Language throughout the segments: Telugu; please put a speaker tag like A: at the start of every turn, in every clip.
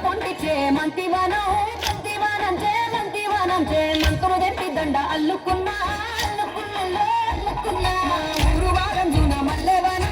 A: పొంటి చేమంతివనం మంతివనం చేమంతివనం చేమంతులు తెప్పి దండ అల్లుకున్నా అల్లుకున్నా అల్లుకున్నా. గురువారం జూన మల్లెవనం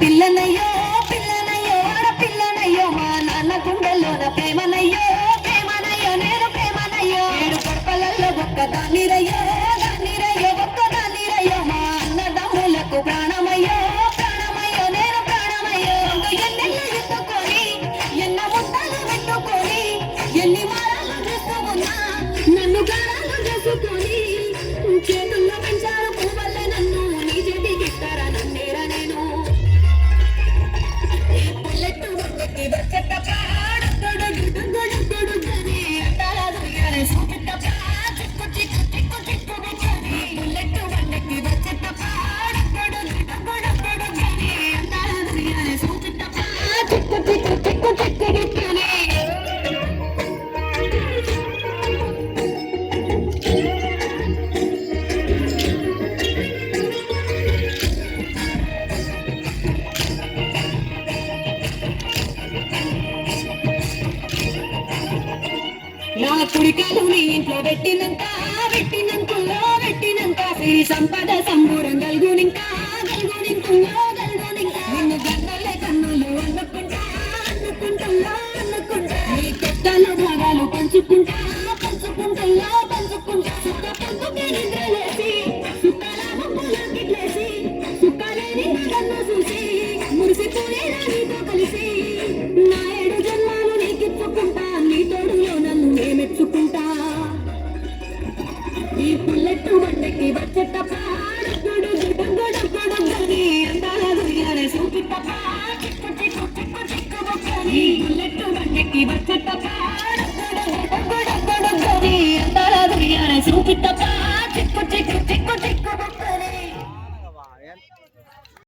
A: పిల్లనయ్యో పిల్లనయ్యో పిల్లనయ్యో మా నాన్న గుండెలోన ప్రేమనయ్యో ప్రేమనయ్యో నేను ప్రేమనయ్యో. ఏడు గడపలలో ఒక్క దానిరయ్యో దానిరయ్యో ఒక్క దానిరయ్యో మా ప్రాణమయ్యో ఎన్న ఎన్ని కుడికాలు నీ ఇంట్లో పెట్టినంత పెట్టినంకుల్లో పెట్టినంత సిరి సంపద సంబూరం గల్గునింకా గల్గునింకుల్లో గల్గునింకా. నిన్ను గన్నలే కన్నులు అన్నుకుంటా అన్నుకుంటుల్లో అన్నుకుంటా నీ కొత్తల భాగాలు పంచుకుంటా పంచుకుంటుల్లో పంచుకుంటా. సుఖ சூப்பித்தப்பா